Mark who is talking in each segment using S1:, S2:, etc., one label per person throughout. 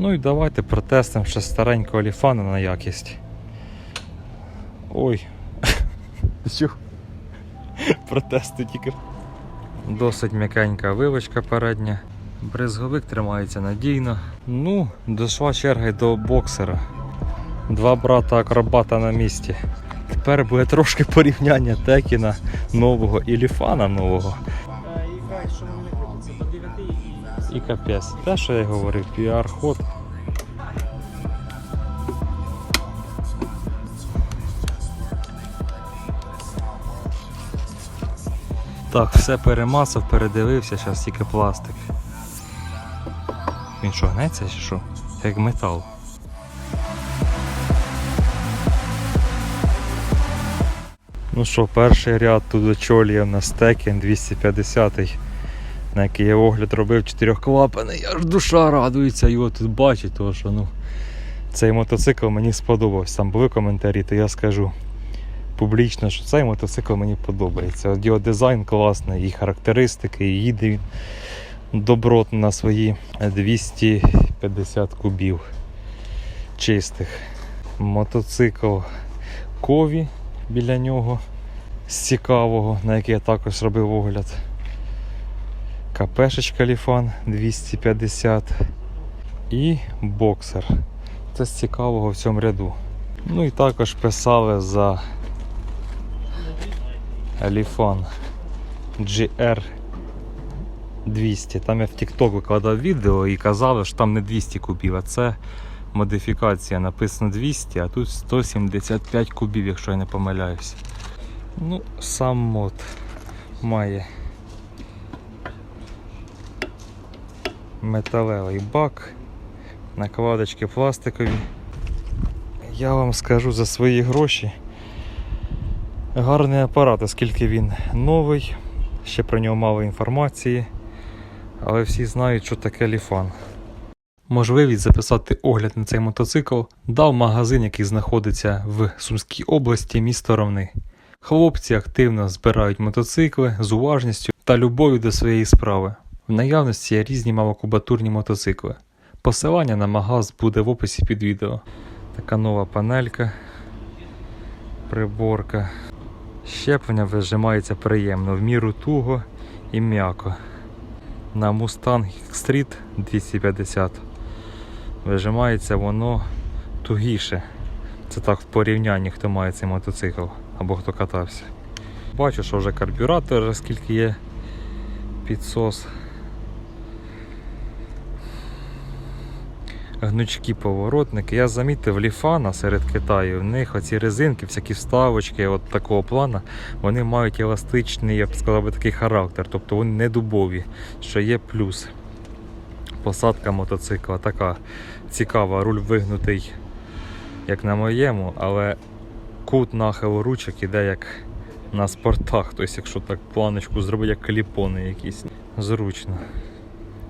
S1: Ну і давайте протестимо ще старенького ліфана на якість. Ой. Що? Протести тільки. Досить м'якенька вилочка передня. Брезговик тримається надійно. Ну, дійшла черга й до боксера. Два брата акробата на місці. Тепер буде трошки порівняння Текіна нового і Ліфана нового.
S2: І
S1: капець. Те, що я говорив, піар-ход. Так, все перемасав, передивився, зараз тільки пластик. Він що, гнеться чи що? Як метал. Ну що, перший ряд тут очолює в нас Tekken 250 на який я огляд робив чотирьохклапаний. Аж душа радується його тут бачить, тому що ну, цей мотоцикл мені сподобався. Там були коментарі, то я скажу публічно, що цей мотоцикл мені подобається. От його дизайн класний, і характеристики, і їде він добротно на свої 250 кубів чистих. Мотоцикл Кові біля нього з цікавого, на який я також робив огляд. КПшечка Ліфан 250 і боксер. Це з цікавого в цьому ряду. Ну і також писали за Ліфан GR 200. Там я в TikTok викладав відео і казали, що там не 200 кубів, а це модифікація. Написано 200, а тут 175 кубів, якщо я не помиляюся. Ну, сам мод має металевий бак, накладочки пластикові. Я вам скажу за свої гроші. Гарний апарат, оскільки він новий, ще про нього мало інформації, але всі знають, що таке ліфан. Можливість записати огляд на цей мотоцикл дав магазин, який знаходиться в Сумській області, місто Ровни. Хлопці активно збирають мотоцикли з уважністю та любов'ю до своєї справи. В наявності є різні малокубатурні мотоцикли. Посилання на магаз буде в описі під відео. Така нова панелька, приборка. Щеплення вижимається приємно, в міру туго і м'яко. На Mustang Street 250 вижимається воно тугіше. Це так в порівнянні, хто має цей мотоцикл або хто катався. Бачу, що вже карбюратор, скільки є підсос. Гнучкі поворотники. Я замітив ліфана серед Китаю. В них оці резинки, всякі вставочки от такого плана, вони мають еластичний, я б сказав, такий характер, тобто вони не дубові, що є плюс. Посадка мотоцикла така цікава, руль вигнутий, як на моєму, але кут нахилу ручок іде як на спортах. Тобто, якщо так планочку зробити, як кліпони якісь. Зручно.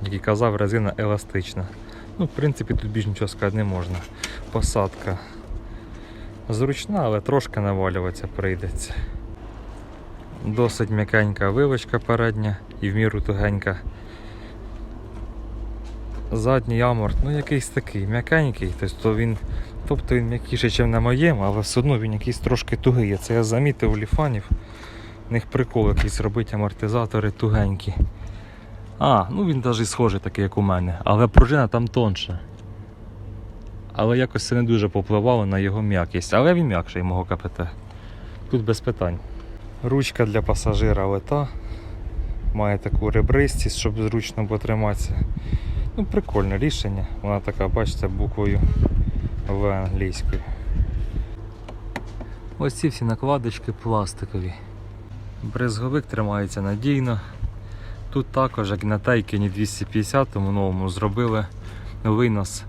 S1: Як і казав, резина еластична. Ну, в принципі, тут більш нічого сказати не можна. Посадка зручна, але трошки навалюватися прийдеться. Досить м'якенька вилочка передня і в міру тугенька. Задній аморт, ну якийсь такий м'якенький, тобто він, тобто він м'якіший, ніж на моєму, але все одно він якийсь трошки тугий. Це я замітив у ліфанів. В них прикол якийсь робити амортизатори тугенькі. А, ну він навіть схожий такий, як у мене, але пружина там тонша. Але якось це не дуже попливало на його м'якість. Але він м'якший мого КПТ. Тут без питань. Ручка для пасажира лета. Має таку ребристість, щоб зручно було триматися. Ну, прикольне рішення. Вона така, бачите, буквою В англійською. Ось ці всі накладочки пластикові. Брезговик тримається надійно. Тут також, як на Тайкені 250 новому, зробили винос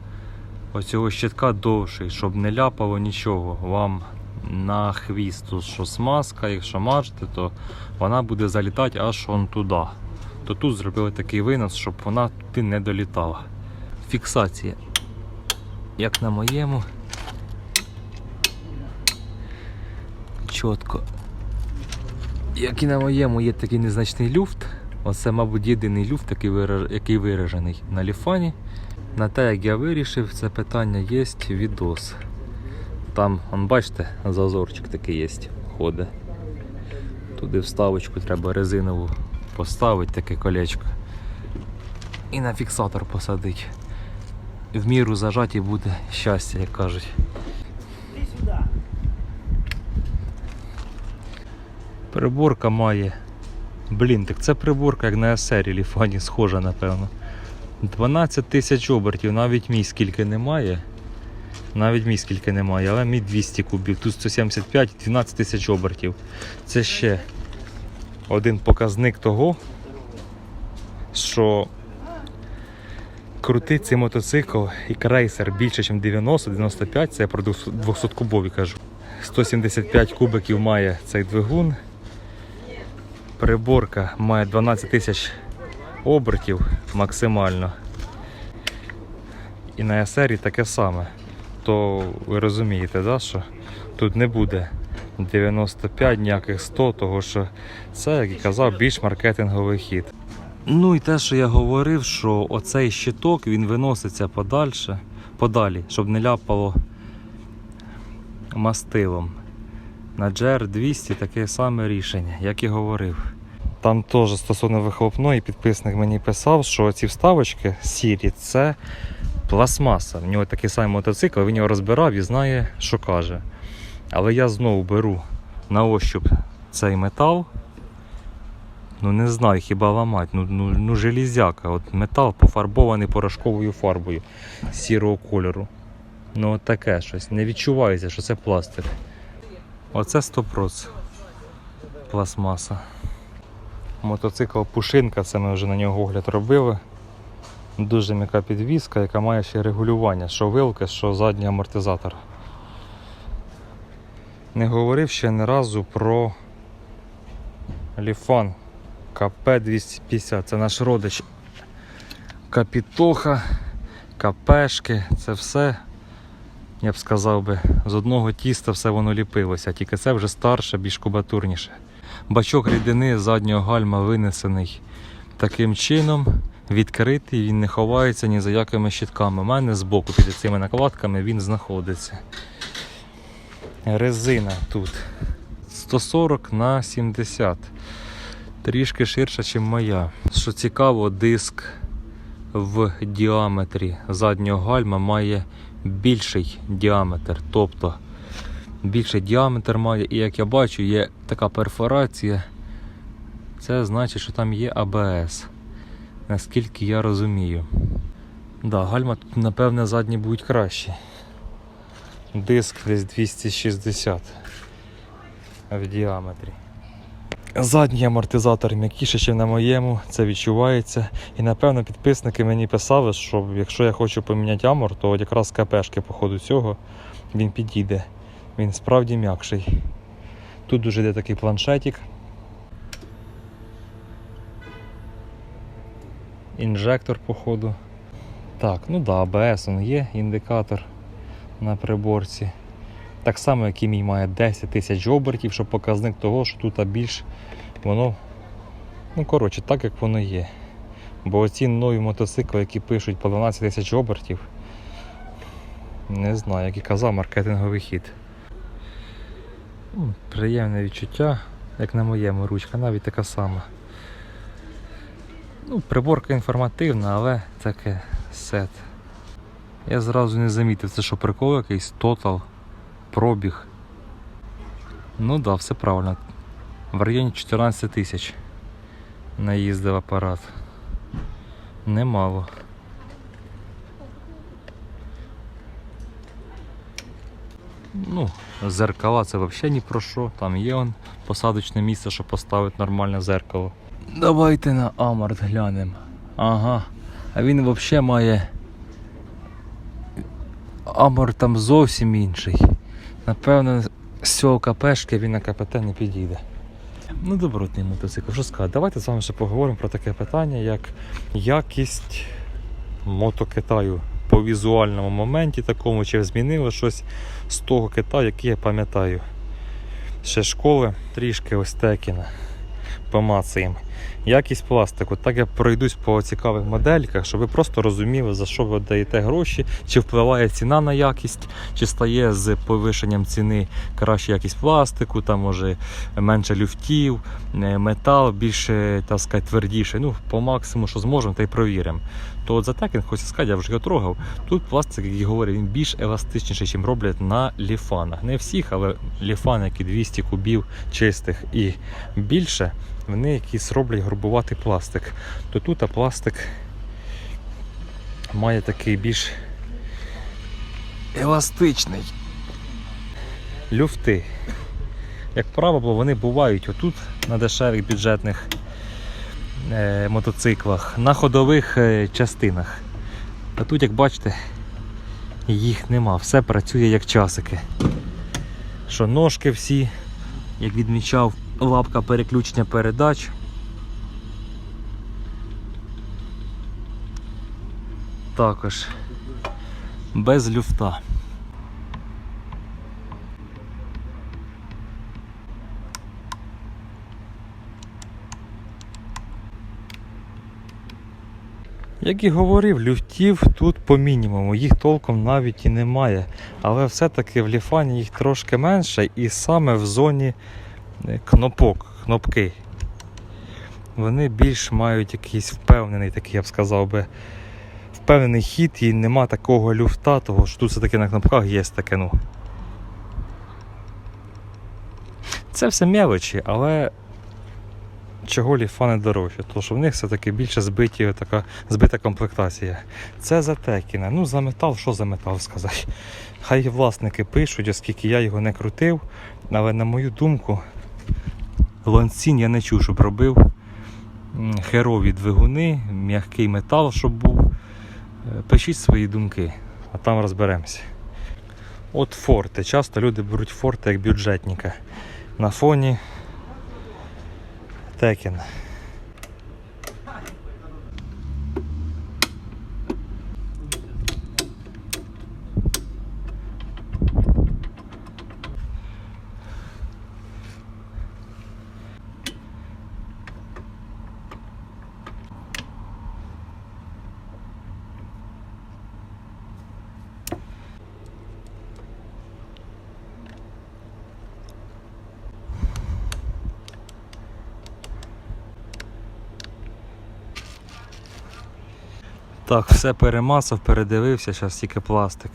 S1: оцього щитка довший, щоб не ляпало нічого вам на хвіст. Що смазка, якщо мажете, то вона буде залітати аж он туди. То тут зробили такий винос, щоб вона туди не долітала. Фіксація. Як на моєму. Чітко. Як і на моєму є такий незначний люфт. Оце, мабуть, єдиний люфт, який виражений на ліфані. На те, як я вирішив це питання, є відос. Там, он, бачите, зазорчик такий є, ходить. Туди вставочку треба резинову поставити, таке колечко. І на фіксатор посадити. В міру зажаті буде щастя, як кажуть. Приборка має. Блін, так це приборка як на SR Ліфані схожа, напевно. 12 тисяч обертів, навіть мій скільки немає. Навіть мій скільки немає, але мій 200 кубів. Тут 175 12 тисяч обертів. Це ще один показник того, що крутить цей мотоцикл і крейсер більше, ніж 90-95, це я про 200 кубові кажу. 175 кубиків має цей двигун. Приборка має 12 тисяч обертів максимально. І на SR таке саме. То ви розумієте, да, що тут не буде 95 ніяких 100, того що це, як і казав, більш маркетинговий хід. Ну і те, що я говорив, що оцей щиток він виноситься подальше, подалі, щоб не ляпало мастилом. На GR200 таке саме рішення, як і говорив. Там теж стосовно вихлопної підписник мені писав, що ці вставочки сірі це пластмаса. В нього такий самий мотоцикл, він його розбирав і знає, що каже. Але я знову беру на ощуп цей метал. Ну не знаю, хіба ламати. Ну, ну, ну железяка. От метал пофарбований порошковою фарбою сірого кольору. Ну от таке щось. Не відчувається, що це пластик. Оце 100% пластмаса. Мотоцикл Пушинка, це ми вже на нього огляд робили. Дуже м'яка підвіска, яка має ще регулювання, що вилки, що задній амортизатор. Не говорив ще ні разу про Ліфан КП-250. Це наш родич Капітоха, КПшки, це все, я б сказав би, з одного тіста все воно ліпилося, тільки це вже старше, більш кубатурніше. Бачок рідини заднього гальма винесений таким чином, відкритий, він не ховається ні за якими щитками. У мене збоку під цими накладками він знаходиться. Резина тут 140 на 70. Трішки ширша, ніж моя. Що цікаво, диск в діаметрі заднього гальма має більший діаметр. Тобто більший діаметр має, і як я бачу, є така перфорація. Це значить, що там є АБС. Наскільки я розумію. Да, гальма тут, напевне, задні будуть кращі. Диск десь 260 в діаметрі. Задній амортизатор м'якіший, ніж на моєму, це відчувається. І напевно підписники мені писали, що якщо я хочу поміняти амор, то якраз КПшки по ходу цього він підійде. Він справді м'якший. Тут дуже йде такий планшетик. Інжектор, походу. Так, ну да, АБС он є, індикатор на приборці. Так само, як і мій має 10 тисяч обертів, що показник того, що тут більш воно. Ну, коротше, так як воно є. Бо оці нові мотоцикли, які пишуть по 12 тисяч обертів, не знаю, як і казав, маркетинговий хід. Приємне відчуття, як на моєму ручка, навіть така сама. Ну, приборка інформативна, але таке сет. Я зразу не замітив, це що прикол якийсь тотал, пробіг. Ну так, да, все правильно. В районі 14 тисяч наїздив апарат. Немало. Ну, зеркала це взагалі ні про що. Там є он посадочне місце, щоб поставити нормальне зеркало. Давайте на Амарт глянемо. Ага. А він взагалі має. Амор там зовсім інший. Напевно, з цього КПшки він на КПТ не підійде. Ну, добротний мотоцикл. Що сказати? Давайте з вами ще поговоримо про таке питання, як якість мотокитаю по візуальному моменті такому, чи змінило щось з того китаю, який я пам'ятаю. Ще школи, трішки ось Текіна. Помацаємо. Якість пластику. Так я пройдусь по цікавих модельках, щоб ви просто розуміли, за що ви даєте гроші, чи впливає ціна на якість, чи стає з повишенням ціни краща якість пластику, там може менше люфтів, е, метал більше так сказати, твердіше. Ну, по максимуму, що зможемо, та й провіримо. То от за Tekken, хочу сказати, я вже його трогав. Тут пластик, як я говорю, він більш еластичніший, ніж роблять на ліфанах. Не всіх, але ліфани, які 200 кубів чистих і більше, вони якісь роблять грубуватий пластик. То тут пластик має такий більш еластичний. Люфти. Як правило, вони бувають отут на дешевих бюджетних мотоциклах, на ходових е, частинах. А тут, як бачите, їх нема. Все працює як часики. Що ножки всі, як відмічав, лапка переключення передач. Також без люфта. Як і говорив, люфтів тут по мінімуму, їх толком навіть і немає. Але все-таки в ліфані їх трошки менше, і саме в зоні е, кнопок, кнопки. Вони більш мають якийсь впевнений, такий, я б сказав би, впевнений хід і нема такого люфта, того що тут все-таки на кнопках є таке, ну. Це все мелочі, але чого ліфани дорожче? Тому що в них все-таки більше збиті, така збита комплектація. Це за Текіна. Ну, за метал, що за метал сказати? Хай власники пишуть, оскільки я його не крутив, але на мою думку, лонцін я не чув, щоб робив херові двигуни, м'який метал, щоб був. Е, Пишіть свої думки, а там розберемося. От форти. Часто люди беруть форти як бюджетника. На фоні Текен. Так, все перемасав, передивився, зараз тільки пластик.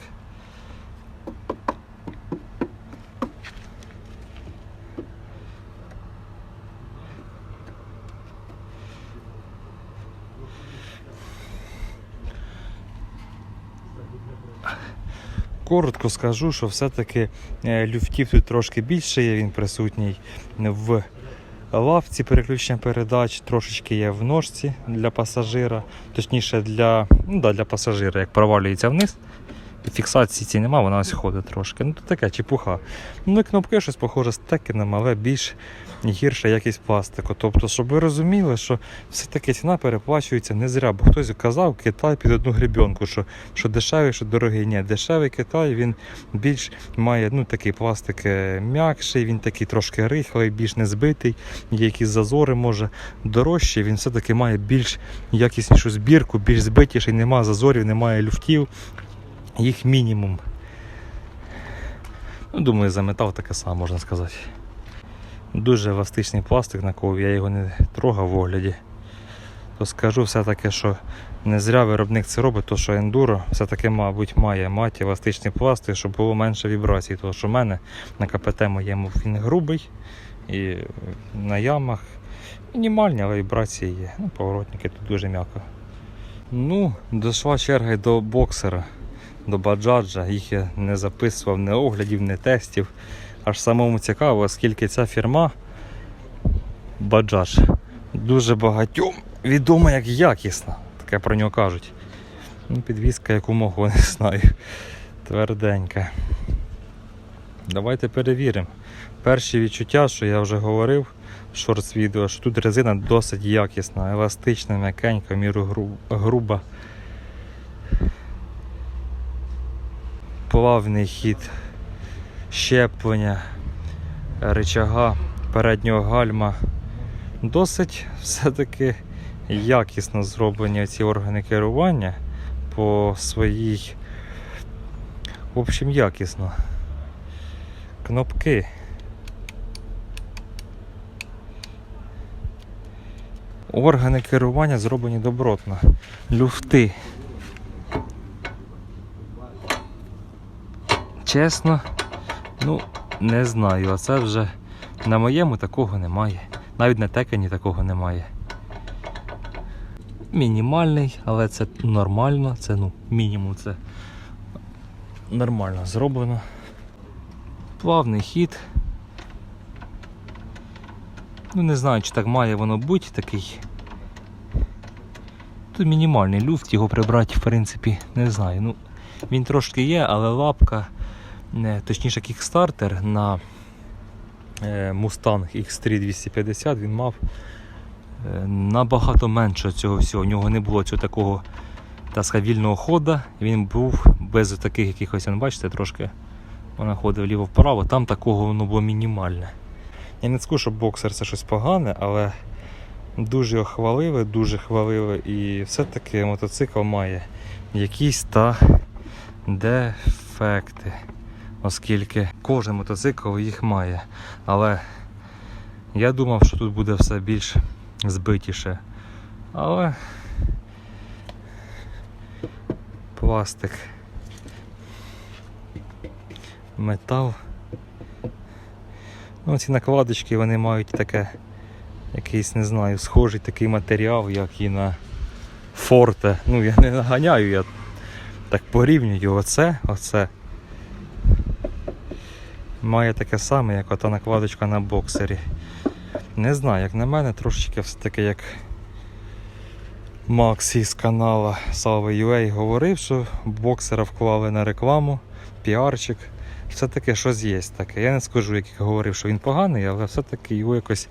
S1: Коротко скажу, що все-таки е, люфтів тут трошки більше є, він присутній в лавці переключення передач, трошечки є в ножці для пасажира, точніше для, ну, да, для пасажира, як провалюється вниз. Фіксації ці нема, вона ось ходить трошки. Ну то таке чепуха. Ну і кнопки щось похоже з текеном, але більш гірша якість пластику. Тобто, щоб ви розуміли, що все-таки ціна переплачується не зря, бо хтось казав Китай під одну гребенку, що, що дешевий, що дорогий. Ні, дешевий Китай він більш має ну, такий пластик е, м'якший, він такий трошки рихлий, більш не збитий, є якісь зазори, може дорожчий, він все-таки має більш якіснішу збірку, більш збитіший, немає зазорів, немає люфтів, їх мінімум. Ну, думаю, за метал таке саме можна сказати. Дуже еластичний пластик на кові, я його не трогав в огляді. То скажу все-таки, що не зря виробник це робить, то що ендуро все-таки, мабуть, має мати еластичний пластик, щоб було менше вібрацій. Тому що в мене на КПТ моєму він грубий і на ямах мінімальні, але вібрації є. Ну, поворотники тут дуже м'яко. Ну, дійшла черга й до боксера, до баджаджа. Їх я не записував ні оглядів, ні тестів. Аж самому цікаво, оскільки ця фірма Баджаж дуже багатьом відома як якісна. Таке про нього кажуть. Ну, підвізка якомога, не знаю. Тверденька. Давайте перевіримо. Перші відчуття, що я вже говорив в шортс відео, що тут резина досить якісна, еластична, м'якенька, міру груба. Плавний хід, щеплення, рычага переднього гальма. Досить все-таки якісно зроблені ці органи керування по своїй. В общем, якісно. Кнопки. Органи керування зроблені добротно. Люфти. Чесно, ну, не знаю, а це вже на моєму такого немає. Навіть на текені такого немає. Мінімальний, але це нормально, це ну, мінімум це нормально зроблено. Плавний хід. Ну, не знаю, чи так має воно бути такий. Тут мінімальний люфт, його прибрати, в принципі, не знаю. Ну, він трошки є, але лапка, точніше, кікстартер на е, Mustang X3 250 він мав е, набагато менше цього всього. У нього не було цього такого так вільного хода. Він був без таких якихось, бачите, трошки вона ходить вліво-вправо, там такого воно було мінімальне. Я не скажу, що боксер це щось погане, але дуже його хвалили, дуже хвалили. І все-таки мотоцикл має якісь та дефекти. Оскільки кожен мотоцикл їх має. Але я думав, що тут буде все більш збитіше. Але пластик, метал. Ну, ці накладочки вони мають таке, якийсь, не знаю, схожий такий матеріал, як і на форте. Ну, я не наганяю, я так порівнюю оце, оце. Має таке саме, як ота накладочка на боксері. Не знаю, як на мене, трошечки все-таки як Макс із канала Salve.ua говорив, що боксера вклали на рекламу, піарчик. Все-таки щось є таке. Я не скажу, як говорив, що він поганий, але все-таки його якось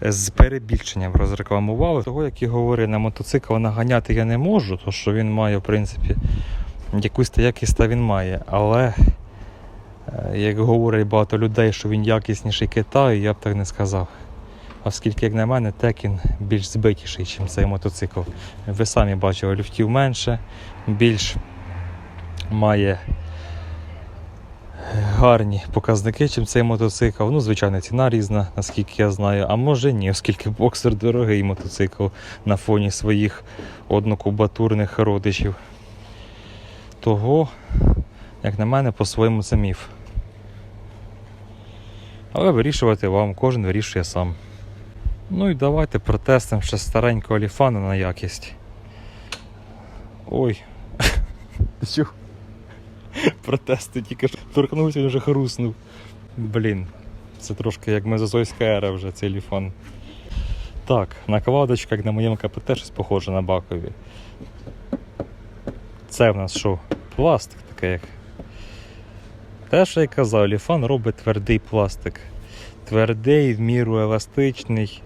S1: з перебільшенням розрекламували. Того, як і говорив, на мотоцикл наганяти я не можу, тому що він має, в принципі, якусь якість та він має. Але як говорять багато людей, що він якісніший Китаю, я б так не сказав. Оскільки, як на мене, Текін більш збитіший, ніж цей мотоцикл. Ви самі бачили, люфтів менше, більш має гарні показники, чим цей мотоцикл. Ну, звичайно, ціна різна, наскільки я знаю, а може ні, оскільки боксер дорогий мотоцикл на фоні своїх однокубатурних родичів. Того, як на мене, по-своєму це міф. Але вирішувати вам, кожен вирішує сам. Ну і давайте протестимо ще старенького ліфана на якість. Ой. Ти? Протести тільки ж торкнувся, він вже хруснув. Блін, це трошки як мезозойська ера вже цей ліфан. Так, накладочка, як на моєму КПТ, щось похоже на бакові. Це в нас що? Пластик таке як. Те, що я казав, ліфан робить твердий пластик. Твердий, в міру еластичний.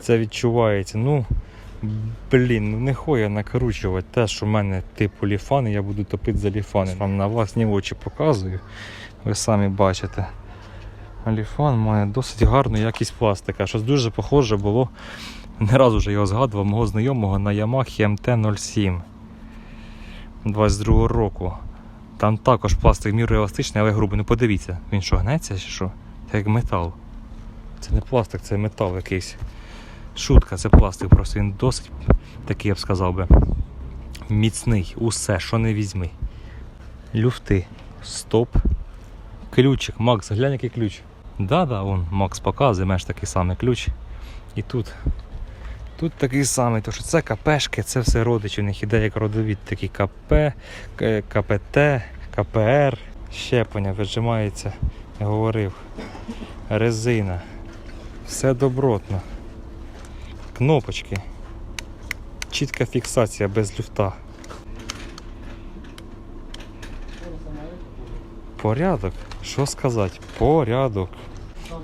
S1: Це відчувається. Ну, блін, ну не хочу накручувати те, що в мене типу ліфани, я буду топити за ліфани. Вам на власні очі показую. Ви самі бачите. Ліфан має досить гарну якість пластика. Щось дуже похоже було. Не раз вже його згадував мого знайомого на Yamaha MT-07 22 року. Там також пластик міру еластичний, але грубий. Ну подивіться, він що, гнеться чи що? Це як метал. Це не пластик, це метал якийсь. Шутка, це пластик, просто він досить такий, я б сказав би. Міцний, усе, що не візьми. Люфти, стоп. Ключик, Макс, глянь, який ключ. Да-да, вон Макс показує, маєш такий самий ключ. І тут. Тут такий самий, то що це КПшки, це все родичі, у них іде як родовід, такі КП, КПТ, КПР, щеплення вижимається, я говорив. Резина. Все добротно. Кнопочки. Чітка фіксація без люфта. Порядок. Що сказати? Порядок.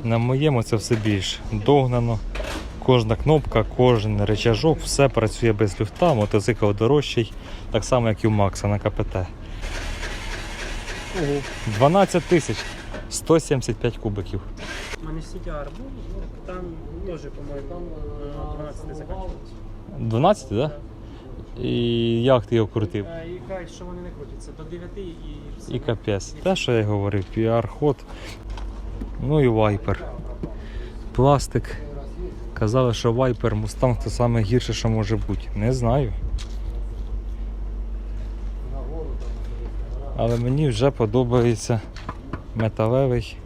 S1: На моєму це все більш догнано. Кожна кнопка, кожен речажок, все працює без люфта, мотоцикл дорожчий, так само, як і у Макса на КПТ. 12 тисяч 175 кубиків.
S2: У мене CTR був, там теж, по-моєму, е, 12 закінчилось.
S1: 12, так? Да? І як ти його крутив?
S2: Е, І кажуть, що вони не крутяться до 9 і все.
S1: І капець. Те, що я говорив, піар-ход. Ну і вайпер. Пластик. Казали, що вайпер Мустанг це саме гірше, що може бути. Не знаю. Але мені вже подобається металевий.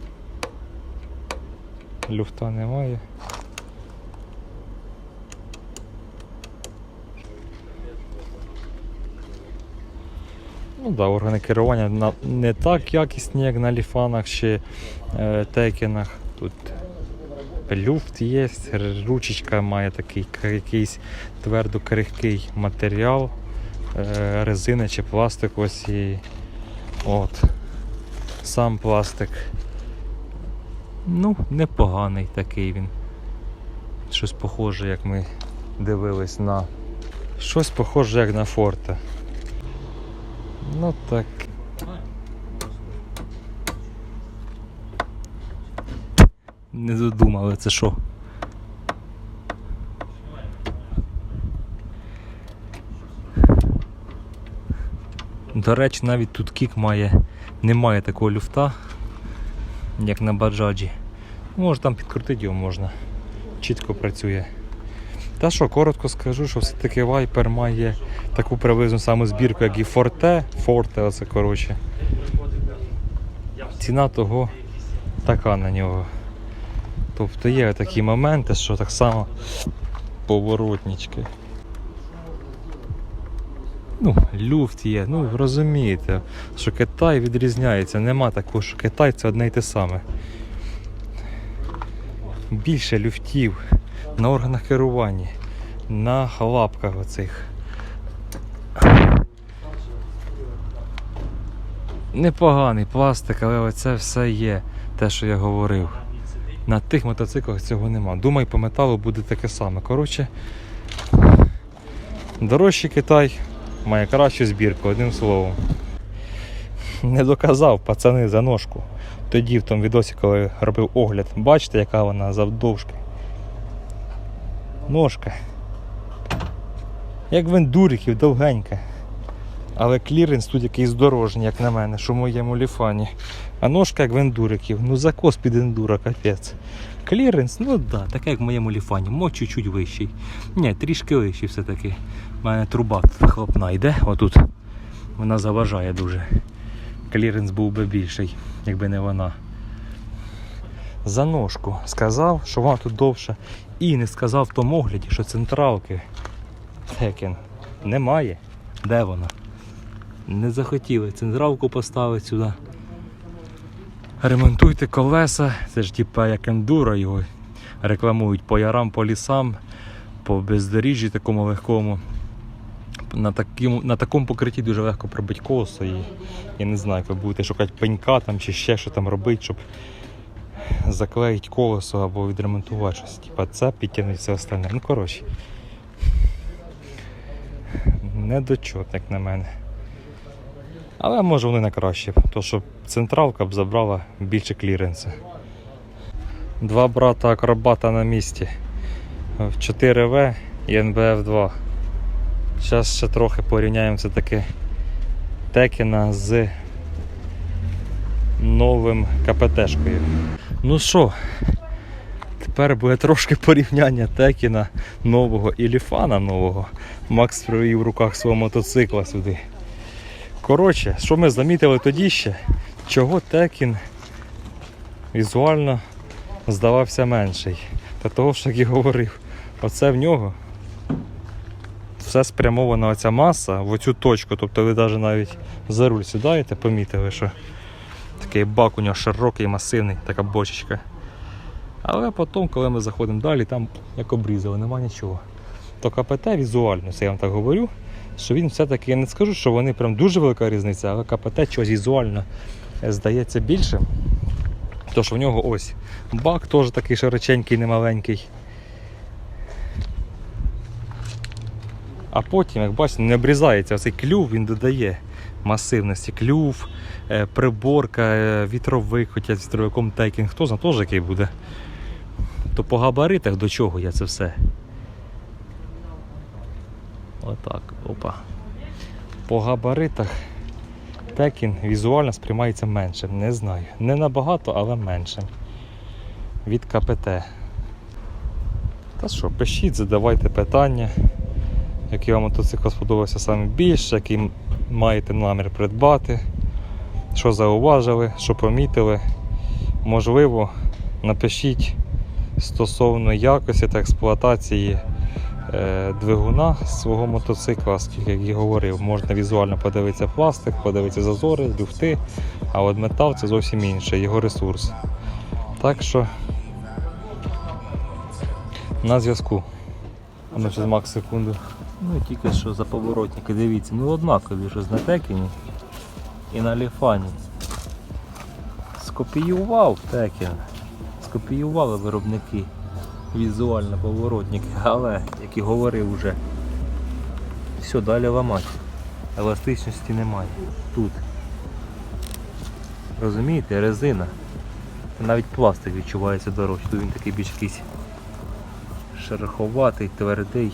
S1: Люфта немає. Ну да, органи керування не так якісні, як на ліфанах чи е, текінах. Тут люфт є, ручечка має такий якийсь твердо крихкий матеріал, е, резина чи пластик ось і от. Сам пластик. Ну, непоганий такий він. Щось похоже, як ми дивились на. Щось похоже, як на форте. Ну так. Не додумали, це що? До речі, навіть тут кік має, немає такого люфта, як на баджаджі. Може там підкрутити його можна. Чітко працює. Та що, коротко скажу, що все-таки Viper має таку приблизну саму збірку, як і Forte. Forte, оце коротше. Ціна того така на нього. Тобто є такі моменти, що так само поворотнички. Ну, люфт є, ну розумієте, що Китай відрізняється. Нема такого, що Китай це одне й те саме. Більше люфтів на органах керування, на лапках оцих. Непоганий пластик, але оце все є, те, що я говорив. На тих мотоциклах цього нема. Думаю, по металу буде таке саме. Коротше, дорожчий Китай має кращу збірку, одним словом. Не доказав пацани за ножку. Тоді в тому відосі, коли робив огляд, бачите, яка вона завдовжки. Ножка. Як в довгенька. Але кліренс тут якийсь дорожній, як на мене, що в моєму ліфані. А ножка як в ендуриків. Ну закос під ендура, капець. Кліренс, ну да, таке як в моєму ліфані, мо чуть-чуть вищий. Ні, трішки вищий все-таки. У мене труба хлопна йде, отут. Вона заважає дуже. Кліренс був би більший, якби не вона. За ножку сказав, що вона тут довша. І не сказав в тому огляді, що централки Текен немає. Де вона? Не захотіли централку поставити сюди. Ремонтуйте колеса, це ж типа як ендуро його рекламують по ярам, по лісам, по бездоріжжі такому легкому. На, такому, на такому покритті дуже легко пробити колесо і я не знаю, як ви будете шукати пенька там чи ще що там робити, щоб заклеїти колесо або відремонтувати щось. Типа це підтягнуть все остальне. Ну коротше. Недочот, як на мене. Але може вони на краще, то що централка б забрала більше кліренса. Два брата акробата на місці. В 4В і НБФ2. Зараз ще трохи порівняємо все таки Текіна з новим КПТшкою. Ну що, тепер буде трошки порівняння Текіна нового і Ліфана нового. Макс привів в руках свого мотоцикла сюди. Коротше, що ми замітили тоді ще, чого Текін візуально здавався менший. Та того ж, як і говорив, оце в нього все спрямована оця маса в оцю точку. Тобто ви навіть навіть за руль сідаєте, помітили, що такий бак у нього широкий, масивний, така бочечка. Але потім, коли ми заходимо далі, там як обрізали, нема нічого. То КПТ візуально, це я вам так говорю, що він все-таки я не скажу, що вони прям дуже велика різниця, але КПТ чогось візуально е, здається більшим. То що в нього ось бак теж такий широченький, немаленький. А потім, як бачите, не обрізається цей клюв, він додає масивності. Клюв, е, приборка, е, вітровик, хоча з вітровиком текінг, хто знає, теж який буде. То по габаритах до чого я це все? Отак, опа. По габаритах Текін візуально сприймається меншим. Не знаю. Не набагато, але меншим. Від КПТ. Та що, пишіть, задавайте питання. Який вам мотоцикл сподобався саме більше, який маєте намір придбати, що зауважили, що помітили. Можливо, напишіть стосовно якості та експлуатації е, двигуна свого мотоцикла, оскільки, як і говорив, можна візуально подивитися пластик, подивитися зазори, люфти, а от метал це зовсім інше, його ресурс. Так що на зв'язку. Ну, зараз Макс секунду. Ну тільки що за поворотники, дивіться, ну однакові ж на Текіні і на Ліфані. Скопіював Текін. Скопіювали виробники візуально поворотники, але, як і говорив вже, все, далі ламати. Еластичності немає. Тут. Розумієте, резина. Навіть пластик відчувається дорожче, тут він такий більш якийсь шероховатий, твердий.